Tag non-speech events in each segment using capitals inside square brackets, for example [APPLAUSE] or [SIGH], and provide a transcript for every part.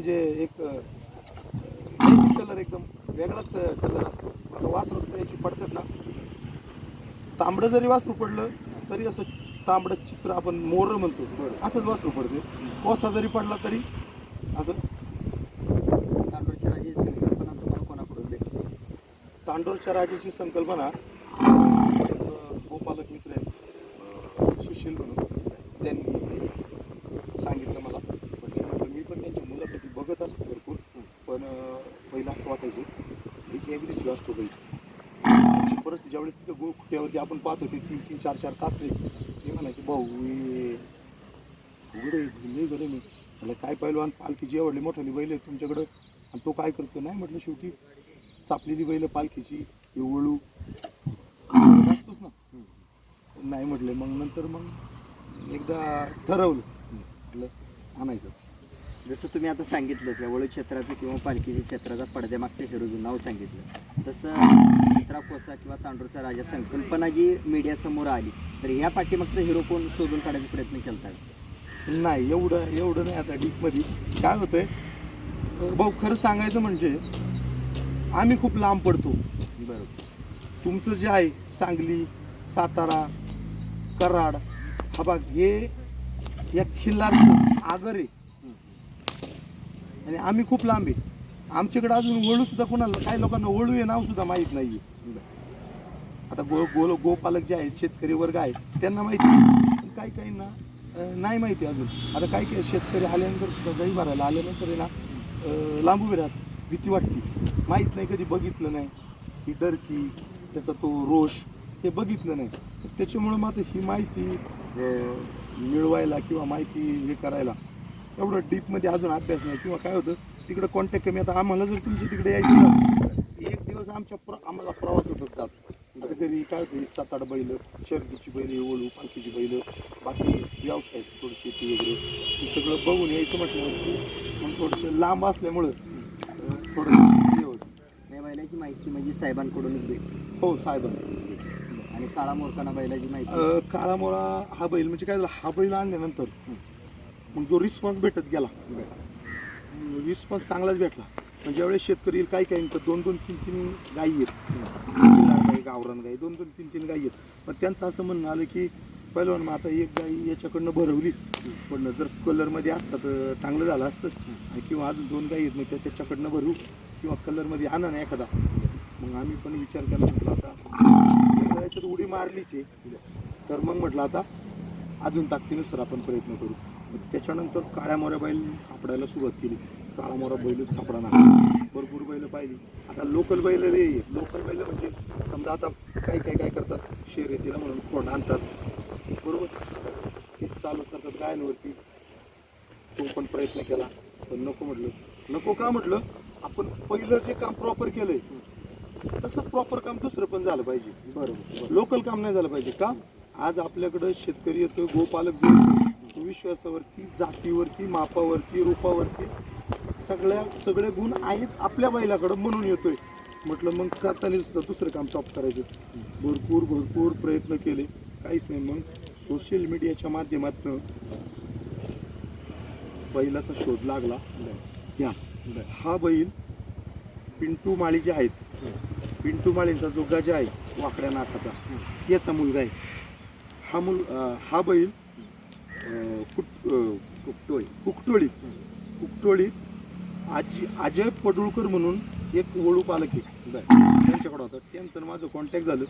म्हणजे एक कलर एकदम वेगळाच कलर असतो. आता वासरू याची पडतात ना. तांबडं जरी वासरू पडलं तरी असं तांबडं चित्र आपण मोर म्हणतो. असंच वासरू पडते. कोसा जरी पडला तरी असं. तांडूळच्या राजाची संकल्पना तुम्हाला कोणाकडून भेटली? तांडोरच्या राजाची संकल्पना गोपालक मित्र सुशील म्हणून. त्यांनी सांगितलं मला म्हटलं म्हटलं मी पण त्यांची मुलाखती बघत असतो भरपूर पण अं, पहिलं असं वाटायचं. त्याची ॲग्रेसिव्ह असतो काही त्यांची परिस्थिती ज्यावेळेस तिथं गो खुट्यावरती आपण पाहतो ते तीन तीन चार चार कासरे. ते म्हणायचे भाऊ हे नाही लई मी म्हटलं काय पहिलवान पालखीची आवडली मोठाली बैल आहे तुमच्याकडं? आणि तो काय करतो? नाही म्हटलं शेवटी चापलेली बैल पालखीची एवळू असतोच ना. नाही म्हटलं मग नंतर मग एकदा ठरवलं. म्हटलं आणायचंच. जसं तुम्ही आता सांगितलं त्या वळू क्षेत्राचं किंवा पालखीच्या क्षेत्राचा पडद्यामागच्या हिरोचं नाव सांगितलं. तसं चित्रा कोसा किंवा तांडूरचा राजा संकल्पना जी मीडियासमोर आली तर ह्या पाठीमागचा हिरो कोण शोधून काढायचा प्रयत्न केला नाही एवढं एवढं नाही आता डीपमध्ये काय होतंय? अं, भाऊ खरं सांगायचं म्हणजे आम्ही खूप लांब पडतो. बरोबर. तुमचं जे आहे सांगली सातारा कराड हा भाग हे या खिल्लारचं आगर आहे आणि आम्ही खूप लांब आहे. आमच्याकडे अजून वळूसुद्धा कोणाला काही लोकांना वळू हे नावसुद्धा माहीत नाही आहे आता गो गोल गोपालक जे आहेत शेतकरी वर्ग आहेत त्यांना माहिती काही काहींना नाही माहिती अजून. आता काही काही शेतकरी आल्यानंतर सुद्धा दही भरायला आल्यानंतर आहे ना लांब उभे राहत भीती वाटते. माहीत नाही कधी बघितलं नाही. ही डरकी त्याचा तो रोष हे बघितलं नाही. त्याच्यामुळं मग आता ही माहिती मिळवायला किंवा माहिती हे करायला एवढं डीपमध्ये अजून अभ्यास नाही. किंवा काय होतं तिकडं कॉन्टॅक्ट कमी आता आम्हाला जर तुमच्या तिकडे यायचं एक दिवस आमच्या प्र आम्हाला प्रवासातच जातो. आता घरी काय होतं सात आठ बैल शर्दीची बैल ओळू पालखीची बैल बाकी व्यवसाय थोडी शेती वगैरे हे सगळं बघून यायचं म्हटलं मग थोडंसं लांब असल्यामुळं थोडं हे होतं. बैलाची माहिती म्हणजे साहेबांकडूनच भेटली हो साहेबांना आणि काळा मोरकाना बैलाची माहिती. अं, काळा मोळा हा बैल म्हणजे काय झालं हा बैल आणल्यानंतर मग जो रिस्पॉन्स भेटत गेला. रिस्पॉन्स चांगलाच भेटला. पण ज्यावेळेस शेतकरी येईल काही काही दोन दोन तीन तीन गायी आहेत. गाई गावरान गाई दोन दोन तीन तीन गायी आहेत. पण त्यांचं असं म्हणणं आलं की पहिलं मग आता एक गाई याच्याकडनं भरवली. पण जर कलरमध्ये असतात तर चांगलं झालं असतं आणि किंवा अजून दोन गाई आहेत मग त्या त्याच्याकडनं भरू. किंवा कलरमध्ये आणा ना एखादा. मग आम्ही पण विचार केला म्हटलं आता एकदा याच्यात उडी मारलीच आहे. तर मग म्हटलं आता अजून ताकदीनुसार आपण प्रयत्न करू. त्याच्यानंतर काळ्या मोऱ्या बैल सापडायला सुरुवात केली. काळा मोरा बैलच सापडा नाही. भरपूर बैल पाहिली. आता लोकल बैल रे लोकल बैल म्हणजे समजा आता काही काही काय करतात? शर्यतीला म्हणून खोंड आणतात. बरोबर? ते चालू करतात गायांवरती. तो पण प्रयत्न केला. पण नको म्हटलं. नको का म्हटलं? आपण पहिलं जे काम प्रॉपर केलंय. तसंच प्रॉपर काम दुसरं पण झालं पाहिजे. बरोबर लोकल काम नाही झालं पाहिजे. का? आज आपल्याकडं शेतकरी येतो गोपालक विश्वासावरती जातीवरती मापावरती रूपावरती सगळ्या सगळे गुण आहेत आपल्या बैलाकडं म्हणून येतोय. म्हटलं मग करताना सुद्धा दुसरं काम टॉप करायचं. भरपूर भरपूर प्रयत्न केले. काहीच नाही. मग सोशल मीडियाच्या माध्यमातून बैलाचा शोध लागला. या. हा बैल पिंटू माळी जे आहेत पिंटू माळींचा जो गजा आहे वाकड्या नाकाचा त्याचा मुलगा आहे. हा मुल हा बैल कुकटोळी. कुकटोळीत कुकटोळीत आजी अजय पडुळकर म्हणून एक वळू पालक आहे. त्यांच्याकडे होता. त्यांचं माझं कॉन्टॅक्ट झालं.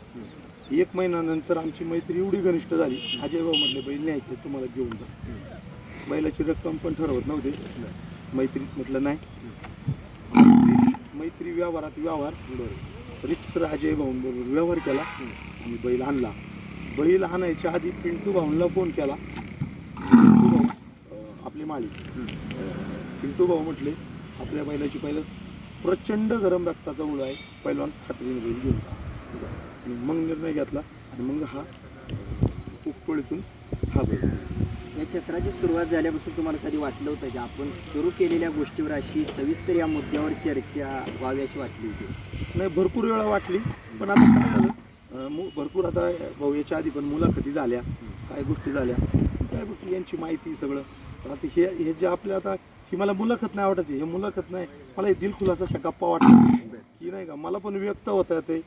एक महिन्यानंतर आमची मैत्री एवढी घनिष्ठ झाली. अजय भाऊ म्हटले बैल न्यायचे तुम्हाला घेऊन जा. बैलाची रक्कम पण ठरवत नव्हते. मैत्रीत म्हटलं नाही. मैत्री- व्यवहारात व्यवहार. रितसर अजय भाऊंबरोबर व्यवहार केला. आणि बैल आणला. बैल आणायच्या आधी पिंटू भाऊंना फोन केला. आपली माळी. पिंटू भाऊ म्हटले आपल्या बैलाची पहिलं प्रचंड गरम रक्ताचा उळ आहे. पहिलवान खात्रीने बैल घेऊन जा. आणि मग निर्णय घेतला आणि मग हा कुकटोळीतून हा बैल. या क्षेत्राची सुरुवात झाल्यापासून तुम्हाला कधी वाटलं होतं की आपण सुरू केलेल्या गोष्टीवर अशी सविस्तर या मुद्द्यावर चर्चा व्हावी अशी वाटली होती? नाही भरपूर वेळा वाटली. पण आता काय झालं भरपूर आता भाऊ याच्या आधी पण मुलाखती झाल्या काय गोष्टी झाल्या. काय गोष्टी यांची माहिती सगळं पण आता हे हे जे आपल्या आता की मला मुलाखत नाही आवडत हे मुलाखत नाही. मला हे दिलखुलास अशा गप्पा वाटतात की नाही का? मला पण व्यक्त होता येते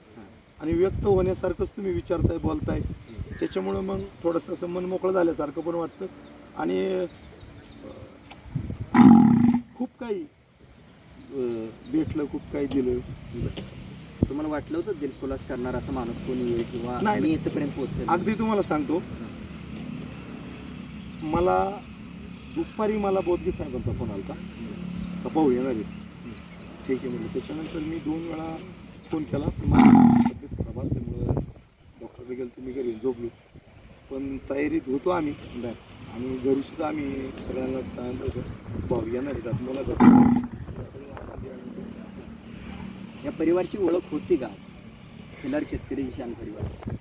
आणि व्यक्त होण्यासारखंच तुम्ही विचारताय बोलताय. त्याच्यामुळं मग थोडंसं असं मन मोकळं झाल्यासारखं पण वाटतं. आणि खूप काही भेटलं खूप काही दिलं. तुम्हाला वाटलं होतं दिलखुलास करणार असा माणूस कोणी येईल किंवा नाही. इथपर्यंत पोहोचेल? अगदी तुम्हाला सांगतो. मला दुपारी मला बोधगी साहेबांचा फोन आला का भाऊ येणार आहे ठीक आहे म्हणजे त्याच्यानंतर मी दोन वेळा फोन केला. तब्येत खराब असल्यामुळं डॉक्टरकडे गेलो मी घरी झोपलो. पण तयारीत होतो आम्ही. आणि घरी सुद्धा आम्ही सगळ्यांना सांगितलं भाऊ येणार आहेत मुलाखत. या परिवारची ओळख होती का? खिलार शेतकरी शान परिवाराची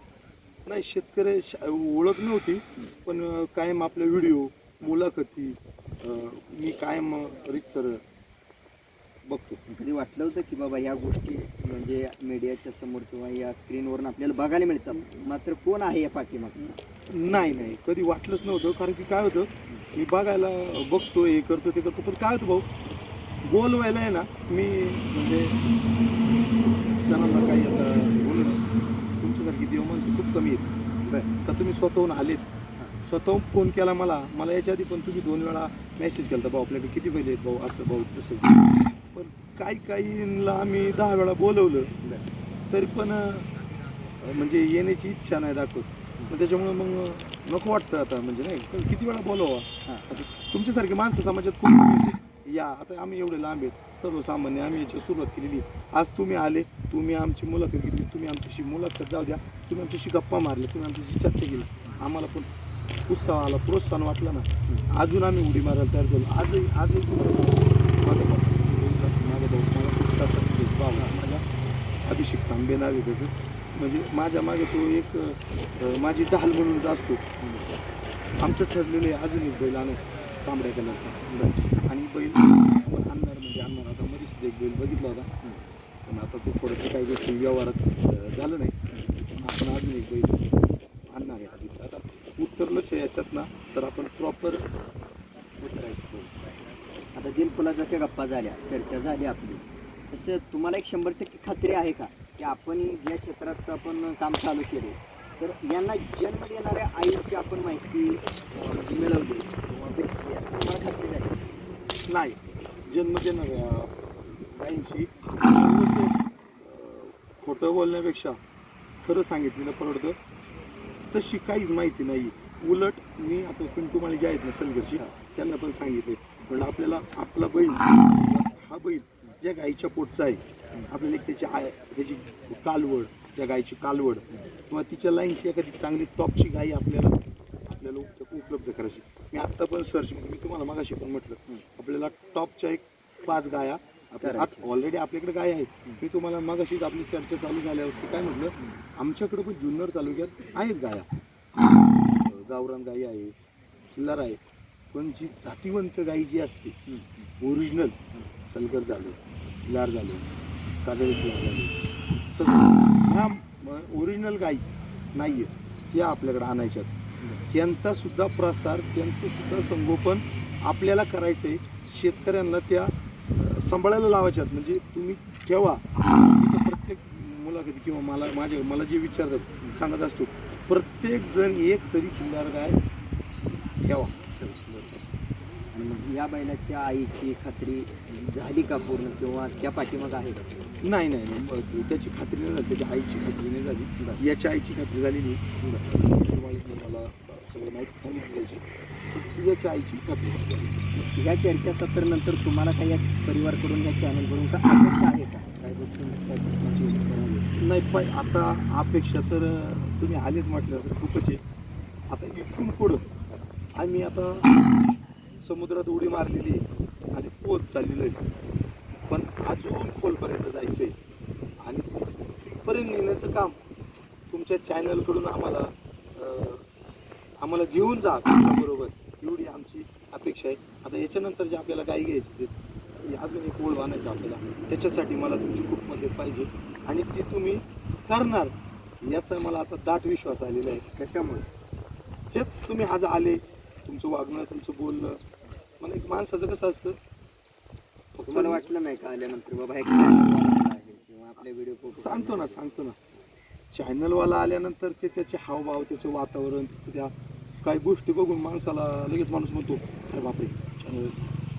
नाही शेतकरी श- ओळख नव्हती पण कायम आपले व्हिडिओ मुलाखती मी कायम रितसर बघतो. कधी वाटलं होतं की बाबा ह्या गोष्टी म्हणजे मीडियाच्या समोर किंवा या स्क्रीनवरून आपल्याला बघायला मिळतात? मात्र कोण आहे या पाठीमाग नाही नाही. कधी वाटलंच नव्हतं. कारण की काय होतं मी बघायला बघतो हे करतो ते करतो पण काय होतं भाऊ बोलवायला आहे ना मी म्हणजे जणांना काही आता बोलू ना तुमच्यासारखी देव माणसं खूप कमी आहेत. तर तुम्ही स्वतःहून आलेत. स्वतः फोन केला मला. मला याच्या आधी पण तुम्ही दोन वेळा मेसेज केला भाऊ आपल्याकडे. किती पहिले आहेत भाऊ? असं भाऊ तसं. पण काही काहींना आम्ही दहा वेळा बोलवलं. तरी पण म्हणजे येण्याची इच्छा नाही दाखवत. मग त्याच्यामुळे मग नको वाटतं आता म्हणजे नाही. पण किती वेळा बोलवा? हां. असं. तुमच्यासारखे माणसं समाजात खूप या आता आम्ही एवढे लांब आहेत. सर्वसामान्य आम्ही याची सुरुवात केलेली आज तुम्ही आले तुम्ही आमची मुलाखत घेतली तुम्ही आमच्याशी मुलाखत जाऊ द्या. तुम्ही आमच्याशी गप्पा मारले तुम्ही आमच्याशी चर्चा केली. आम्हाला पण उत्साह आला प्रोत्साहन वाटलं ना. अजून आम्ही उडी मारायला तयार झालो. आजही आजही माझा माझा भाऊ मला खूप अभिषेक तांबे नाव आहे त्याचं. म्हणजे माझ्या मागे तो एक माझी ढाल म्हणून असतो. आमचं ठरलेलं आहे अजून एक बैल आणायचं. तांबड्या कलरचा. आणि बैल आणणार म्हणजे आणणार. आता मध्ये सुद्धा एक बैल बघितला होता. पण आता तो थोडंसं काही गोष्टी व्यवहारात झालं नाही. आपण अजून एक बैल आणणार आहे आता उतरलंच आहे याच्यात ना तर आपण प्रॉपर आता दिलखुलास जशा गप्पा झाल्या चर्चा झाली आपली. तसं तुम्हाला एक शंभर टक्के खात्री आहे का की आपण ज्या क्षेत्रात आपण काम चालू केले तर यांना जन्म देणाऱ्या आईची आपण माहिती मिळवली. नाही. जन्म देणाऱ्या [COUGHS] अं, खोटं बोलण्यापेक्षा खरं सांगितलेलं परवडतं. तशी काहीच माहिती नाही. उलट मी आता पिंटू माळी जे आहेत ना सलगरची त्यांना पण सांगितले पण आपल्याला आपला बैल हा बैल ज्या गाईच्या पोटचा आहे आपल्याला एक त्याची आय त्याची कालवड त्या गायीची कालवड किंवा तिच्या लाईनची एखादी चांगली टॉपची गाई आपल्याला आपल्याला उपलब्ध करायची. मी आत्ता पण सर्च मी तुम्हाला मागाशी पण म्हटलं आपल्याला टॉपच्या एक पाच गाया ऑलरेडी आपल्याकडे गाय आहेत मी तुम्हाला मगाशीच आपली चर्चा चालू झाल्यावरती काय म्हटलं आमच्याकडे पण जुन्नर तालुक्यात आहेत गाया. गावरान गाई आहे चिल्लार आहे पण जी जातीवंत गाई जी असते ओरिजिनल सलगर झालं लार झालं काजळी फुलार झालं सगळं. ह्या ओरिजिनल गाई नाही आहेत त्या आपल्याकडे आणायच्यात. त्यांचा सुद्धा प्रसार त्यांचं सुद्धा संगोपन आपल्याला करायचं आहे शेतकऱ्यांना त्या सांभाळायला लावायच्यात. म्हणजे तुम्ही ठेवा. इथं प्रत्येक मुलाखती किंवा मला माझ्या मला जे विचारतात सांगत असतो. प्रत्येक जण एक तरी खिल्लार गाय ठेवा. आणि मग या बैलाच्या आईची खात्री झाली का पूर्ण किंवा त्या पाठीमाग आहे का? नाही नाही नाही. मग त्याची खात्री नाही झाली. त्याच्या आईची खात्री नाही झाली. याच्या आईची खात्री झालेली मला सगळं माहिती सांगितली त्याची याच्या आईची या झाली ह्या चर्चासत्रानंतर तुम्हाला काही या परिवारकडून या चॅनलकडून का अपेक्षा आहे का? काही गोष्टींची प्रश्नाची नाही पण आता अपेक्षा तर तुम्ही आलेच म्हटलं तर खूपच आहे. आता इथून पुढं आम्ही आता समुद्रात उडी मारलेली आहे आणि पोत चाललेलो आहे. पण अजून खोलपर्यंत जायचं आहे आणि तिथपर्यंत नेण्याचं काम तुमच्या चॅनलकडून आम्हाला आम्हाला घेऊन जा बरोबर एवढी आमची अपेक्षा आहे. आता याच्यानंतर जे आपल्याला गाई घ्यायची ते अजून एक ओळ आणायचं आपल्याला. त्याच्यासाठी मला तुमची खूप मदत पाहिजे. आणि ती तुम्ही करणार. याचा मला आता दाट विश्वास आलेला आहे. कशामुळे? हेच तुम्ही आज आले. तुमचं वागणं तुमचं बोलणं. मला एक माणसाचं कसं असतं? तुम्हाला वाटलं नाही का आल्यानंतर बाबा हे किंवा आपले व्हिडिओ सांगतो ना सांगतो ना. चॅनलवाला आल्यानंतर ते त्याचे हावभाव त्याचं वातावरण त्याचं त्या काही गोष्टी बघून माणसाला लगेच माणूस म्हणतो अरे बापरे.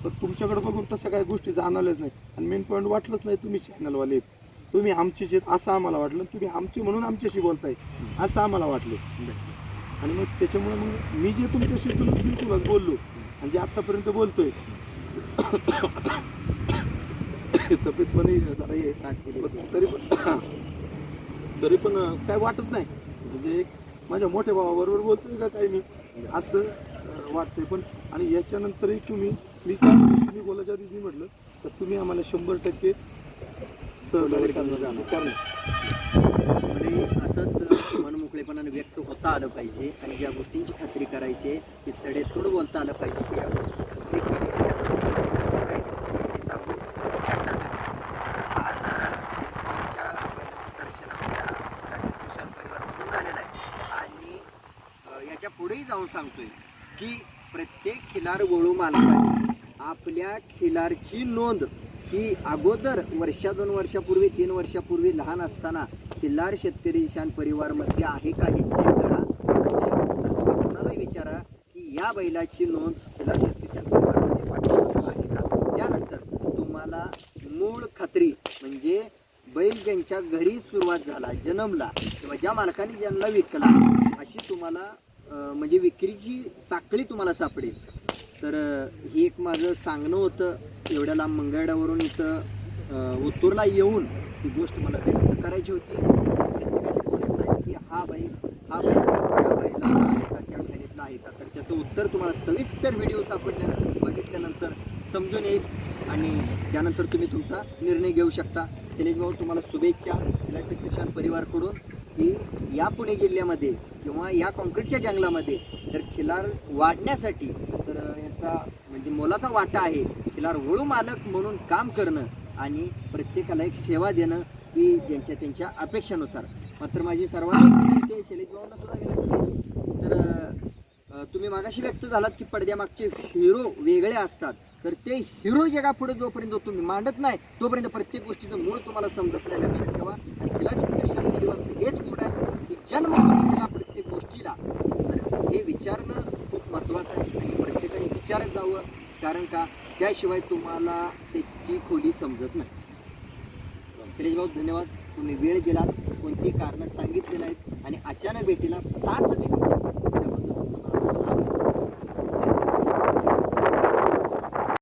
पण तुमच्याकडे बघून तसं काही गोष्टी जाणवल्याच नाही आणि मेन पॉईंट वाटलंच नाही तुम्ही चॅनलवाले. तुम्ही आमचे जे असं आम्हाला वाटलं तुम्ही आमचे म्हणून आमच्याशी बोलताय असं आम्हाला वाटलं. आणि मग त्याच्यामुळे मग मी जे तुमच्याशी तुला बिलकुलच बोललो आणि जे आत्तापर्यंत बोलतोय हे पण तरी पण तरी पण काय वाटत नाही. म्हणजे एक माझ्या मोठ्या भावाबरोबर बोलतोय का काय मी असं वाटतंय. पण आणि याच्यानंतरही तुम्ही मी काय तुम्ही बोलायच्या आधी मी म्हटलं तर तुम्ही आम्हाला शंभर टक्के सहकार्य करणार. करणार. म्हणजे असंच मनमोकळेपणाने व्यक्त होता आलं पाहिजे. आणि ज्या गोष्टींची खात्री करायची की सडेतोड बोलता आलं पाहिजे की या गोष्टी खात्री केली आणि या गोष्टींमध्ये खात्री राहिली हे सांगू शकता तुम्ही आज सिरीजच्या दर्शन आपल्या राष्ट्रीय किसान परिवारातून झालेलं आहे आणि अ, याच्या पुढेही जाऊन सांगतोय की प्रत्येक खिलार गोळू मालकाने आपल्या खिलारची नोंद ही अगोदर वर्षा दोन वर्षापूर्वी तीन वर्षापूर्वी लहान असताना खिल्लार शेतकरी ईशान परिवारमध्ये आहे का हे चेक करा. असेल. तर तुम्ही कोणालाही विचारा की या बैलाची नोंद खिल्लार शेतकरी ईशान परिवारमध्ये पाठवलेली आहे का? त्यानंतर तुम्हाला मूळ खात्री म्हणजे बैल ज्यांच्या घरी सुरुवात झाला जन्मला किंवा ज्या मालकाने ज्यांना विकला अशी तुम्हाला म्हणजे विक्रीची साखळी तुम्हाला सापडेल. तर हे एक माझं सांगणं होतं एवढ्या लांब मंगळवरून इथं उत्तूरला येऊन ही गोष्ट मला व्यक्त करायची होती. प्रत्येकाचे फोन येत आहेत की हा बाई हा बाई त्या बाईला आहे का त्या खरेदीतला आहे का? तर त्याचं उत्तर तुम्हाला सविस्तर व्हिडिओ सापडल्या बघितल्यानंतर समजून येईल आणि त्यानंतर तुम्ही तुमचा निर्णय घेऊ शकता. सिनेज भाऊ तुम्हाला शुभेच्छा. इलेक्ट्रिक परिवारकडून. की या पुणे जिल्ह्यामध्ये किंवा या कॉन्क्रीटच्या जंगलामध्ये तर खिलार वाढण्यासाठी तर याचा म्हणजे मोलाचा वाटा आहे. खिलार वळू मालक म्हणून काम करणं आणि प्रत्येकाला एक सेवा देणं की ज्यांच्या त्यांच्या अपेक्षानुसार. मात्र माझी सर्वांना विनंती आहे शैलेश भाऊंना सुद्धा विनंती आहे. तर तुम्ही मागाशी व्यक्त झालात की पडद्यामागचे हिरो वेगळे असतात. तर ते हिरो जगापुढे जोपर्यंत तुम्ही मांडत नाही तोपर्यंत प्रत्येक गोष्टीचं मूळ तुम्हाला समजत नाही. लक्षात ठेवा आणि खिलार शेतकरी शेतकरी परिवारचं हेच गुण आहे. की प्रत्येक गोष्टीला. तर हे विचारणं खूप महत्त्वाचं आहे. आणि प्रत्येकाने विचारत जावं. कारण का? त्याशिवाय तुम्हाला त्याची खोली समजत नाही. शैलेश भाऊ धन्यवाद. तुम्ही वेळ दिलात. कोणती कारणं सांगितली नाहीत. आणि अचानक भेटीला साथ दिली.